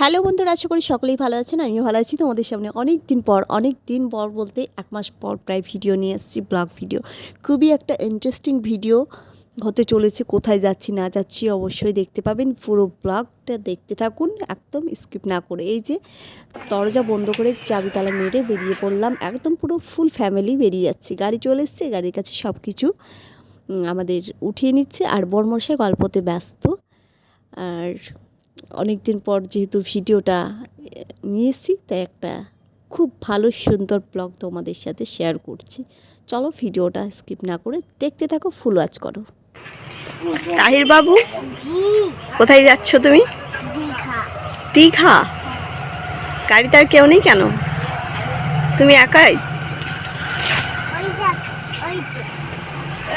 Hello বন্ধুরা, আশা করি সকলেই ভালো আছেন, আমিও ভালো আছি। তোমাদের সামনে অনেক দিন পর অনেক দিন পর বলতে এক মাস পর প্রায় ভিডিও নিয়ে এসেছি, ব্লগ ভিডিও। খুবই একটা ইন্টারেস্টিং ভিডিও হতে চলেছে, কোথায় যাচ্ছি, না যাচ্ছি অবশ্যই দেখতে পাবেন। পুরো ব্লগটা দেখতে থাকুন, একদম স্কিপ না করে। এই যে দরজা বন্ধ করে চাবি তালা মেরে বেরিয়ে পড়লাম, একদম পুরো ফুল ফ্যামিলি বেরিয়ে যাচ্ছি। গাড়ি চলে এসছে, গাড়ির কাছে সব কিছু আমাদের উঠিয়ে নিচ্ছে। আর বর্মশাই গল্পতে ব্যস্ত। আর অনেক দিন পর যেহেতু ভিডিওটা এ, নিয়ে এসেছি তাই একটা খুব ভালো সুন্দর ব্লগ তোমাদের সাথে শেয়ার করছি। চলো ভিডিওটা স্কিপ না করে দেখতে থাকো ফুল ওয়াচ করো। তাহির বাবু জি কোথায় যাচ্ছ তুমি? দীঘা। দীঘা গাড়িতে আর কেউ নেই কেন? তুমি একাই? ওই যে ওই যে।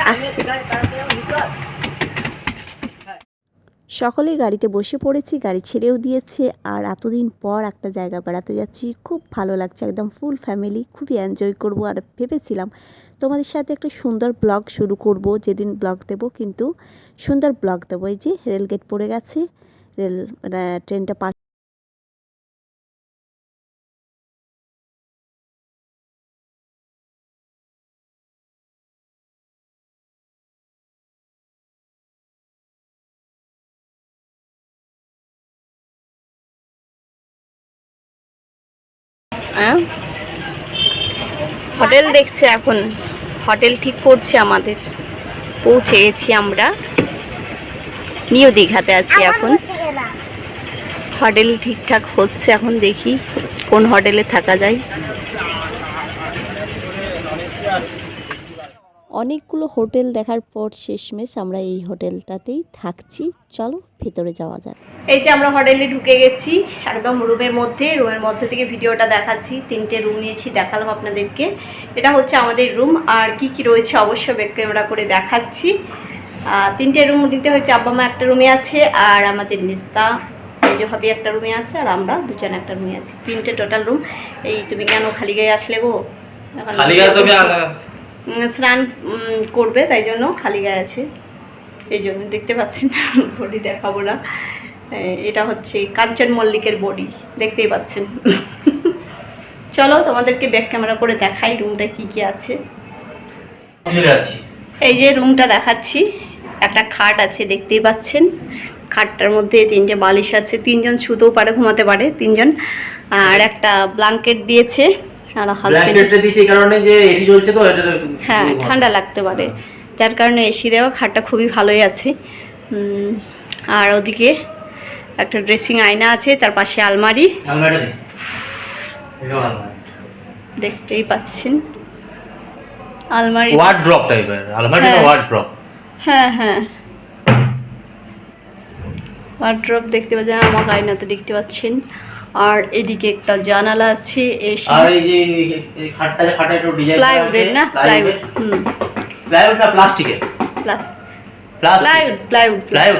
আসছে। সকলেই গাড়িতে বসে পড়েছি, গাড়ি ছেড়েও দিয়েছে আর এতদিন পর একটা জায়গা বেড়াতে যাচ্ছি। খুব ভালো লাগছে, একদম ফুল ফ্যামিলি খুবই এনজয় করব আর ভেবেছিলাম তোমাদের সাথে একটা সুন্দর ব্লগ শুরু করব, যেদিন ব্লগ দেব, কিন্তু সুন্দর ব্লগ দেবো। এই যে রেলগেট পড়ে গেছে, রেল ট্রেনটা পাশ হ্যাঁ? হোটেল দেখছে এখন। হোটেল ঠিক করছে আমাদের। পৌঁছে গেছি আমরা। নিউ দীঘাতে আছি এখন। হোটেল ঠিকঠাক হচ্ছে এখন দেখি। কোন হোটেলে থাকা যায়। অনেকগুলো হোটেল দেখার পর শেষমেশ আমরা এই হোটেলটাতেই থাকছি। চলো ভেতরে যাওয়া যাক। এই যে আমরা হোটেলে ঢুকে গেছি একদম রুমের মধ্যে। রুমের মধ্যে থেকে ভিডিওটা দেখাচ্ছি। তিনটে রুম নিয়েছি দেখালাম আপনাদেরকে। এটা হচ্ছে আমাদের রুম। আর কি কি রয়েছে অবশ্যই ব্যাক ক্যামেরা করে দেখাচ্ছি। তিনটে রুম নিতে হচ্ছে আব্বা মা একটা রুমে আছে আর আমাদের নিস্তা। এই যে ভাবি একটা রুমে আছে আর আমরা দুজন একটা রুমে আছি। তিনটে টোটাল রুম এই তুমি কেন খালি গায়ে আসলে গো? খালি গায়ে স্নান করবে তাই জন্য খালি গায়ে আছে। এই জন্য দেখতে পাচ্ছেন বডি দেখাবো না। এটা হচ্ছে কাঞ্চন মল্লিকের বডি দেখতেই পাচ্ছেন। চলো তোমাদেরকে ব্যাক ক্যামেরা করে দেখাই রুমটা কি কি আছে। এই যে রুমটা দেখাচ্ছি একটা খাট আছে দেখতেই পাচ্ছেন। খাটটার মধ্যে তিনটে বালিশ আছে তিনজন শুতেও পারে ঘুমাতে পারে তিনজন। আর একটা ব্ল্যাঙ্কেট দিয়েছে। আর হাজবেন্ড দিয়েছি এই কারণে যে এসি চলছে তো হ্যাঁ ঠান্ডা লাগতে পারে। যার কারণে এসি দেওয়া খাটটা খুবই ভালোই আছে। আর ওদিকে একটা ড্রেসিং আয়না আছে তার পাশে আলমারি। দেখতেই পাচ্ছেন। আলমারি ওয়ার্ড ড্রপ টাইপের আলমারি। ওয়ার্ড ড্রপ হ্যাঁ হ্যাঁ। ওয়ার্ড্রপ দেখতে পাচ্ছেন আমার আয়নাতে দেখতে পাচ্ছেন। আর এদিকে একটা জানালা আছে আর এই যে এই- এই খাটটা যে খাটটা একটু ডিজাইন প্লাইউডের না? প্লাইউড হুম। প্লাইউড না প্লাস্টিকের plywood plywood plywood plywood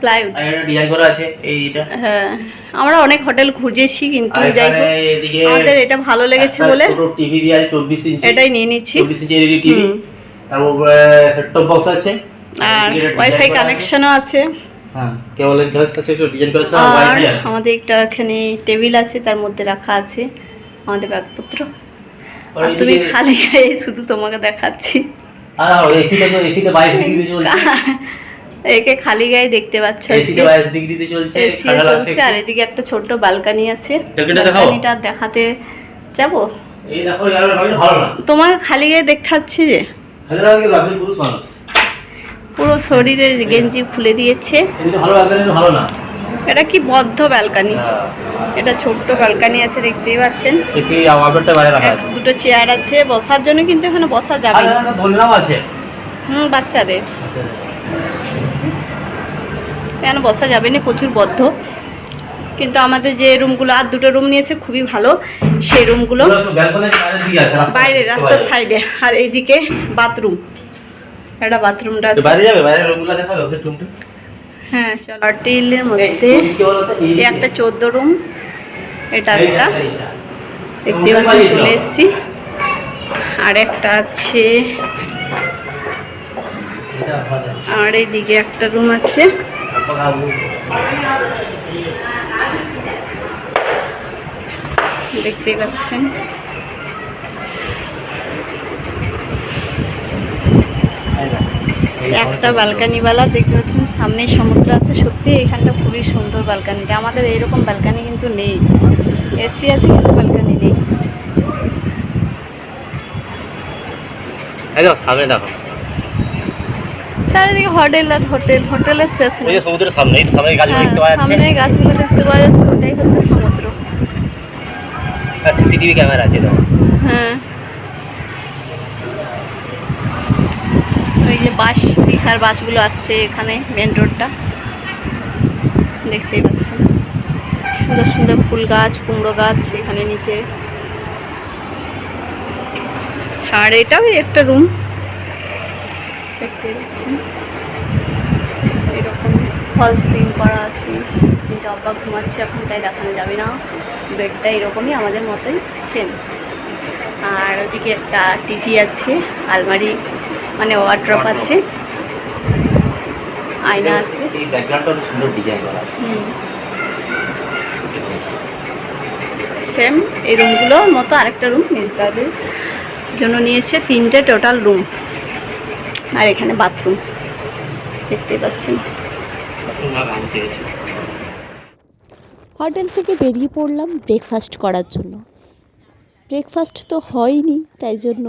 plywood আর এটা ডিজাইন করা আছে এইটা হ্যাঁ আমরা অনেক হোটেল খুঁজেছি কিন্তু যাই আমাদের এটা ভালো লেগেছে বলে ছোট টিভি দিয়ে 24 ইঞ্চি এটাই নিয়ে নিচ্ছি। 24 ইঞ্চি এলইডি টিভি তারপর সেট টপ বক্স আছে। আর ওয়াইফাই কানেকশনও আছে। হ্যাঁ আর আমাদের একটা এখানে টেবিল আছে তার মধ্যে রাখা আছে আমাদের ব্যাগপত্র। আর তুমি খালি গায়ে শুধু তোমাকে দেখাচ্ছি। আর এসিটা তো এসিতে 22 ডিগ্রি চলছে। একে খালি গায়ে দেখতে পাচ্ছ এসিতে 22 ডিগ্রিতে চলছে আর এদিকে একটা ছোট্ট বালকানি আছে। বালকানিটা দেখাতে যাব? তোমাকে খালি গায়ে দেখাচ্ছি যে। পুরুষ মানুষ? পুরো শরীরের গেঞ্জি খুলে দিয়েছে। এটা কি বদ্ধ ব্যালকানি এটা ছোট্ট ব্যালকানি আছে দেখতেই পাচ্ছেন। দুটো চেয়ার আছে। বসার জন্য কিন্তু এখানে বসা যাবে আছে। হুম বাচ্চাদের। এখানে বসা যাবে না? প্রচুর বদ্ধ। কিন্তু আমাদের যে রুমগুলো আর দুটো রুম নিয়েছে খুবই ভালো। সেই রুমগুলো বাইরে রাস্তার সাইডে আর এইদিকে বাথরুম একটা বাথরুমটা আছে। বাইরে যাবে? বাইরে রুমগুলো দেখাবে ওদের রুমটা হ্যাঁ চলো। হোটেলের মধ্যে একটা চোদ্দ রুম এটা একটা। দেখতে পাচ্ছি চলে এসেছি। আর একটা আছে। আর এইদিকে একটা রুম আছে। দেখতে পাচ্ছেন। একটা ব্যালকানিওয়ালা দেখতে পাচ্ছেন সামনে সমুদ্র আছে। সত্যি এখানটা খুবই সুন্দর ব্যালকানিটা। আমাদের এইরকম ব্যালকানি কিন্তু নেই। এসি আছে কিন্তু ব্যালকানি নেই। দেখো সামনে দেখো। চারিদিকে হোটেল আর হোটেল হোটেলের শেষ নেই। সমুদ্রের সামনে সামনে গাছগুলো দেখতে পাওয়া যাচ্ছে। সামনে গাছগুলো দেখতে পাওয়া যাচ্ছে ওটাই হচ্ছে সমুদ্র। আর সিসিটিভি ক্যামেরা আছে হ্যাঁ। ওই যে বাস, দীঘার বাসগুলো আসছে এখানে মেন রোডটা দেখতেই পাচ্ছেন। সুন্দর সুন্দর ফুল গাছ, কুমড়ো গাছ এখানে নিচে। আর এটাও একটা রুম দেখতেই পাচ্ছেন। এরকম ফল সিলিং করা আছে। কিন্তু আব্বা ঘুমাচ্ছে এখন, তাই দেখানো যাবে না। বেডটা এরকমই, আমাদের মতোই সেম আর ওদিকে একটা টিভি আছে, আলমারি। মানে ওয়ার্ড্রপ আছে। আয়না আছে। এই ব্যাকগ্রাউন্ডটা সুন্দর ডিজাইন করা সেম এই রুমগুলোর মতো আরেকটা রুম নিজদাদের জন্য নিয়েছে তিনটে টোটাল রুম আর এখানে বাথরুম দেখতে পাচ্ছেন। হোটেল থেকে বেরিয়ে পড়লাম ব্রেকফাস্ট করার জন্য। ব্রেকফাস্ট তো হয়নি তাই জন্য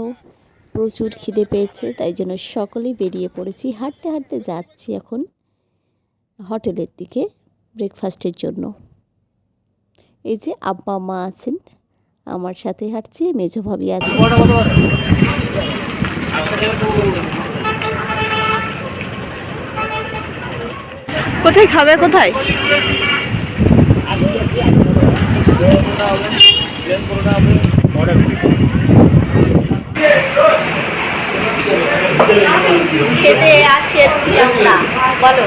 প্রচুর খিদে পেয়েছে, তাই জন্য সকলেই বেরিয়ে পড়েছি। হাঁটতে হাঁটতে যাচ্ছি এখন হোটেলের দিকে ব্রেকফাস্টের জন্য। এই যে আব্বা, মা আছেন, আমার সাথে হাঁটছি মেজো ভাবি আছে। কোথায় খাবে, কোথায়? খেতে আসিয়েছি আমরা। বলো।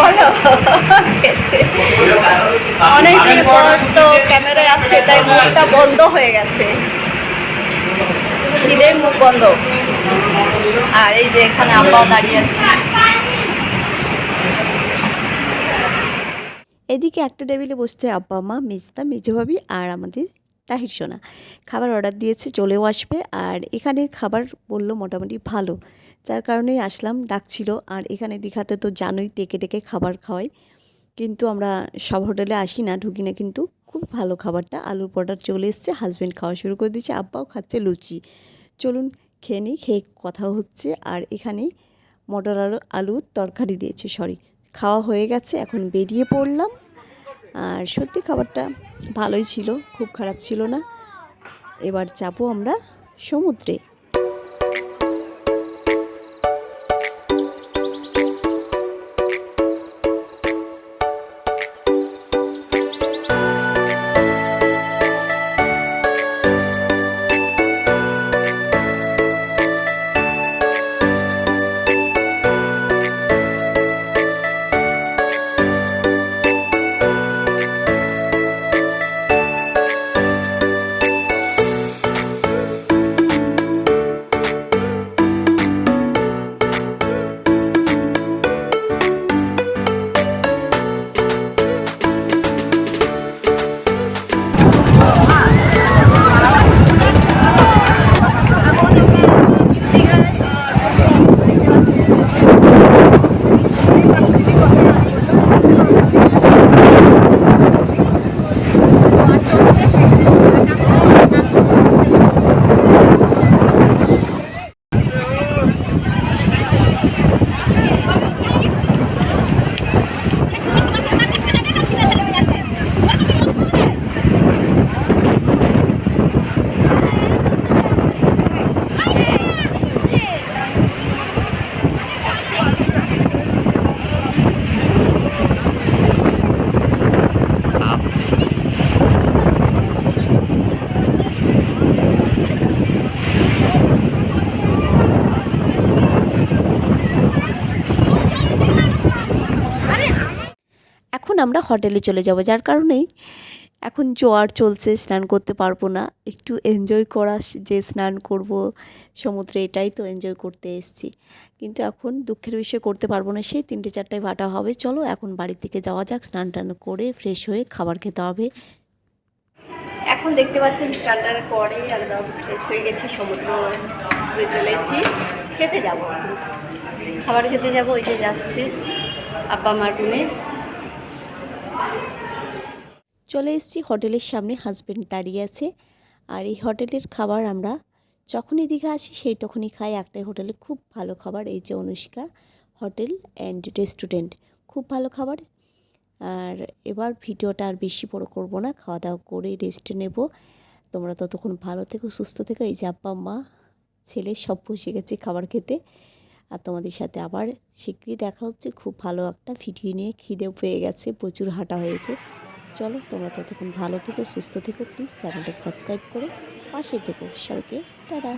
বলো। অনেকদিন পর তো ক্যামেরায় আসছে, তাই মুখটা বন্ধ হয়ে গেছে। খিদের মুখ বন্ধ? আর এই যে এখানে আব্বাও দাঁড়িয়ে আছে। এদিকে একটা টেবিলে বসতে আব্বা, মা, মেজদা, মেজো আর আমাদের তাহির সোনা। খাবার অর্ডার দিয়েছে, চলেও আসবে। আর এখানের খাবার বলল মোটামুটি ভালো। যার কারণেই আসলাম, ডাকছিল। আর এখানে দীঘাতে তো জানোই টেকে টেকে খাবার খাওয়াই। কিন্তু আমরা সব হোটেলে আসি না, ঢুকি না। কিন্তু খুব ভালো খাবারটা। আলুর পরোটা চলে এসছে হাজব্যান্ড খাওয়া শুরু করে দিয়েছে, আব্বাও খাচ্ছে লুচি। চলুন, খেয়ে নিই, খেয়ে কথা হচ্ছে। আর এখানে মটর আলু, আলুর তরকারি দিয়েছে সরি খাওয়া হয়ে গেছে, এখন বেরিয়ে পড়লাম। আর সত্যি খাবারটা ভালোই ছিল খুব খারাপ ছিল না। এবার যাব আমরা সমুদ্রে। আমরা হোটেলে চলে যাব, যার কারণেই এখন জোয়ার চলছে, স্নান করতে পারব না। একটু এনজয় করা, যে স্নান করব, সমুদ্রে এটাই তো এনজয় করতে এসেছি। কিন্তু এখন দুঃখের বিষয় করতে পারব না, সেই তিনটে চারটায় ভাটা হবে। চলো এখন বাড়ির থেকে যাওয়া যাক, স্নান টান করে ফ্রেশ হয়ে খাবার খেতে হবে। এখন দেখতে পাচ্ছেন, স্নান টান পরে একদম ফ্রেশ হয়ে গেছি, সমুদ্র চলে এসেছি। খেতে যাব। খাবার খেতে যাব ওই যে যাচ্ছে আব্বা মার রুমে চলে এসেছি হোটেলের সামনে হাজব্যান্ড দাঁড়িয়ে আছে। আর এই হোটেলের খাবার আমরা যখনই দীঘা আসি, সেই তখনই খাই। একটাই হোটেলে, খুব ভালো খাবার। এই যে অনুষ্কা হোটেল অ্যান্ড রেস্টুরেন্ট খুব ভালো খাবার। আর এবার ভিডিওটা আর বেশি বড় করব না খাওয়া দাওয়া করে রেস্ট নেব। তোমরা ততক্ষণ ভালো থেকো, সুস্থ থেকো। এই যে আব্বা, মা, ছেলে সব বসে গেছে খাবার খেতে। আর তোমাদের সাথে আবার শীঘ্রই দেখা হচ্ছে। খুব ভালো একটা ভিডিও নিয়ে খিদে পেয়ে গেছে, প্রচুর হাঁটা হয়েছে। চলো, তোমরা ততক্ষণ ভালো থেকো, সুস্থ থেকো প্লিজ চ্যানেলটাকে সাবস্ক্রাইব করে পাশে থেকো। সবাইকে, টাটা।